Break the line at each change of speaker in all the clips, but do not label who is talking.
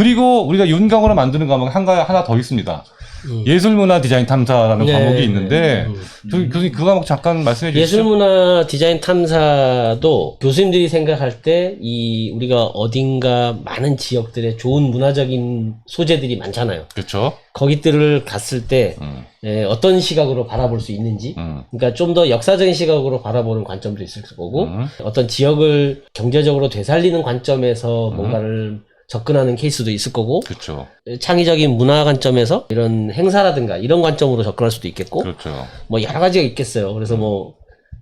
그리고 우리가 윤곽으로 만드는 과목이 한 가, 하나 더 있습니다.
음.
예술문화 디자인 탐사라는
네,
과목이
네,
있는데
음.
그, 교수님 그 과목 잠깐 말씀해 주시죠.
예술문화 디자인 탐사도 교수님들이 생각할 때 이 우리가 어딘가 많은 지역들의 좋은 문화적인 소재들이 많잖아요.
그렇죠.
거기들을 갔을 때
음,
에, 어떤 시각으로 바라볼 수 있는지
음,
그러니까 좀 더 역사적인 시각으로 바라보는 관점도 있을 거고
음.
어떤 지역을 경제적으로 되살리는 관점에서
음.
뭔가를 접근하는 케이스도 있을 거고
그렇죠.
창의적인 문화 관점에서 이런 행사라든가 이런 관점으로 접근할 수도 있겠고
그렇죠.
뭐 여러 가지가 있겠어요. 그래서 뭐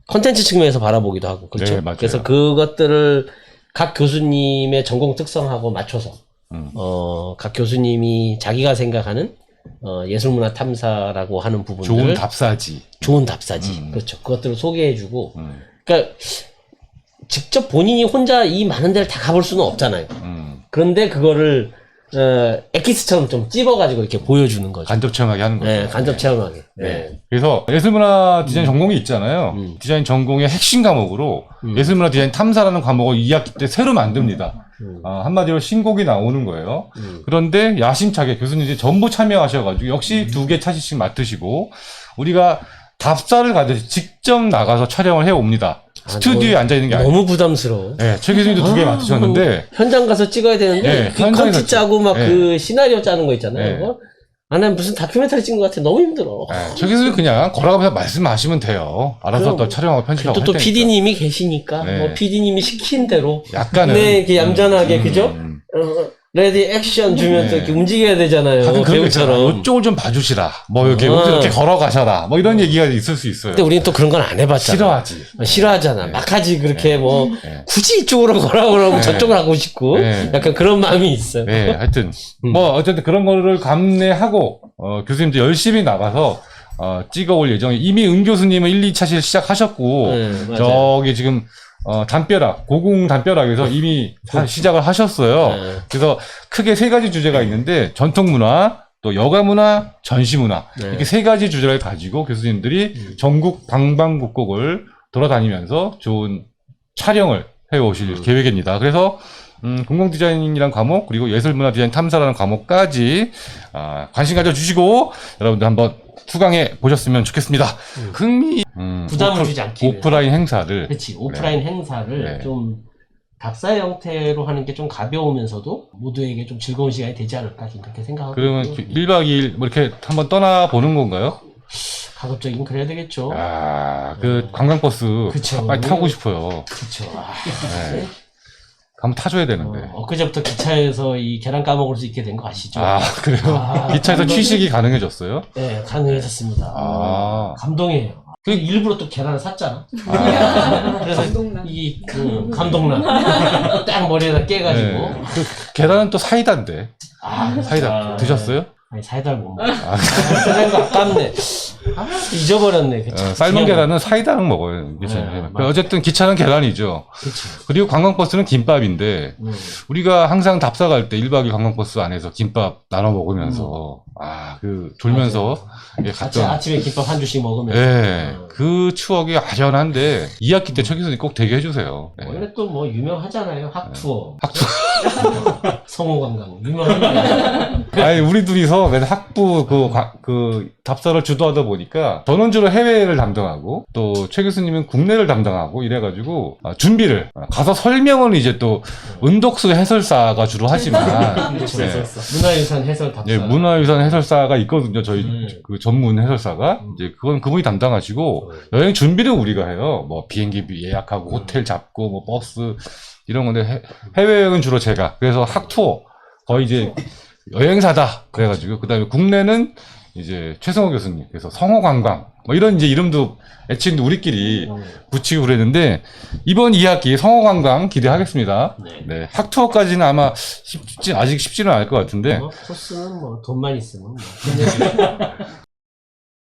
컨텐츠 측면에서 바라보기도 하고 그렇죠.
네, 맞아요.
그래서 그것들을 각 교수님의 전공 특성하고 맞춰서
음.
어, 각 교수님이 자기가 생각하는 어, 예술문화 탐사라고 하는 부분들
좋은 답사지.
좋은 답사지
음.
그렇죠. 그것들을 소개해주고
음,
그러니까 직접 본인이 혼자 이 많은 데를 다 가볼 수는 없잖아요.
음.
그런데 그거를 어, 엑기스처럼 좀 찝어가지고 이렇게 보여주는 거죠.
간접 체험하게 하는 거죠.
네, 간접 체험하게.
네.
네.
그래서 예술문화 디자인 전공이 있잖아요.
음.
디자인 전공의 핵심 과목으로
음.
예술문화 디자인 탐사라는 과목을 2학기 때 새로 만듭니다.
음.
어, 한마디로 신곡이 나오는 거예요.
음.
그런데 야심차게 교수님들이 전부 참여하셔가지고 역시 두 개 차시씩 맡으시고 우리가 답사를 가듯이 직접 나가서 촬영을 해 옵니다.
아,
스튜디오에 앉아 있는 게 아니고.
너무 부담스러워.
네, 최 교수님도 두개
아,
맡으셨는데
현장 가서 찍어야 되는데
네,
그
현장에서
컨티 짜고 막
네.
그 시나리오 짜는 거 있잖아요.
네.
그거? 아, 난 무슨 다큐멘터리 찍은 것 같아. 너무 힘들어.
네, 최 교수님 그냥 걸어가면서 말씀하시면 돼요. 알아서
그럼
또 촬영하고 편집하고
또, 또
할 테니까.
PD님이 계시니까
네.
뭐 PD님이 시킨 대로
약간은
네, 이렇게 얌전하게, 그죠?
음.
어, 레디 액션 주면
네.
또 이렇게 움직여야 되잖아요. 배우처럼.
이쪽을 좀 봐주시라. 뭐 이렇게
어.
이렇게 걸어가셔라. 뭐 이런 얘기가 있을 수 있어요.
근데 우리는 또 그런 건 안 해봤잖아.
싫어하지.
어, 싫어하잖아.
네.
막 하지 그렇게 뭐
네.
굳이 이쪽으로 걸어 그러면
네.
저쪽을 하고 싶고
네.
약간 그런 마음이 있어요.
네, 하여튼
음.
뭐 어쨌든 그런 거를 감내하고 어, 교수님도 열심히 나가서 어, 찍어올 예정이 이미 은 교수님은 1, 2차실 시작하셨고
네.
저기 지금 어, 담벼락 고궁 담벼락에서 이미 다 시작을 하셨어요.
네.
그래서 크게 세 가지 주제가 있는데 전통 문화, 또 여가 문화, 전시 문화
네.
이렇게 세 가지 주제를 가지고 교수님들이
음.
전국 방방곡곡을 돌아다니면서 좋은 촬영을 해 오실
음.
계획입니다. 그래서 음, 공공 디자인이라는 과목 그리고 예술 문화 디자인 탐사라는 과목까지 아, 관심 가져 주시고 여러분들 한번 수강해 보셨으면 좋겠습니다.
음.
흥미 음,
부담을
오프-
주지 않기 위해서.
오프라인 행사를
그렇지 오프라인 행사를
네.
좀 답사 형태로 하는 게 좀 가벼우면서도 모두에게 좀 즐거운 시간이 되지 않을까 좀 그렇게 생각하고
그러면
있고요.
1박 2일 뭐 이렇게 한번 떠나 보는 건가요?
가급적이면 그래야 되겠죠.
아, 그 관광버스
어? 그쵸.
빨리 타고 싶어요.
그렇죠. 아,
네. 한번 타줘야 되는데.
어, 엊그제부터 기차에서 이 계란 까먹을 수 있게 된 거 아시죠?
아, 그래요?
아,
기차에서
이거는-
취식이 가능해졌어요?
네, 가능해졌습니다.
아.
감동이에요. 그 일부러 또 계란을 샀잖아.
아,
그래서
감동나.
이 그, 감동나 딱 머리에다 깨가지고
네. 그 계란은 또 사이다인데.
아
사이다
아,
드셨어요?
아니 사이다를 못 먹어.
아,
쓰는 거 아깝네. 아, 잊어버렸네. 그쵸?
어, 삶은 계란은 사이다랑 먹어요.
네,
기차는.
맞아요.
어쨌든 기차는 계란이죠.
그쵸.
그리고 관광버스는 김밥인데,
음.
우리가 항상 답사 갈 때 1박 2일 관광버스 안에서 김밥 나눠 먹으면서, 아, 그, 돌면서, 예,
아침,
갔던,
아침에 김밥 한 줄씩 먹으면.
예,
어.
그 추억이 아련한데, 2학기 때최 교수님 꼭 되게 해주세요. 예.
원래 또 뭐 유명하잖아요. 학투어.
학투어.
성호 관광. 유명한데.
아니 우리 둘이서 맨 학부 그, 과- 그 답사를 주도하다 보니까 저는 주로 해외를 담당하고 또 최 교수님은 국내를 담당하고 이래가지고 아, 준비를 아, 가서 설명은 이제 또 은덕수 해설사가 주로 하지만. 예,
문화유산 해설 답사.
예, 문화유산 해설사가 있거든요 저희
음.
그 전문 해설사가 이제 그건 그분이 담당하시고 여행 준비를 우리가 해요 뭐 비행기 예약하고 호텔 잡고 뭐 버스 이런 건데 해, 해외 여행은 주로 제가 그래서 학투어 거의 이제 여행사다 그래가지고 그다음에 국내는 이제 최성호 교수님 그래서 성호 관광 뭐 이런 이제 이름도 애칭도 우리끼리
음.
붙이고 그랬는데 이번 2학기 성호 관광 기대하겠습니다.
네.
네 학투어까지는 아마 쉽지 아직 쉽지는 않을 것 같은데
뭐, 코스는 뭐 돈만 있으면 뭐.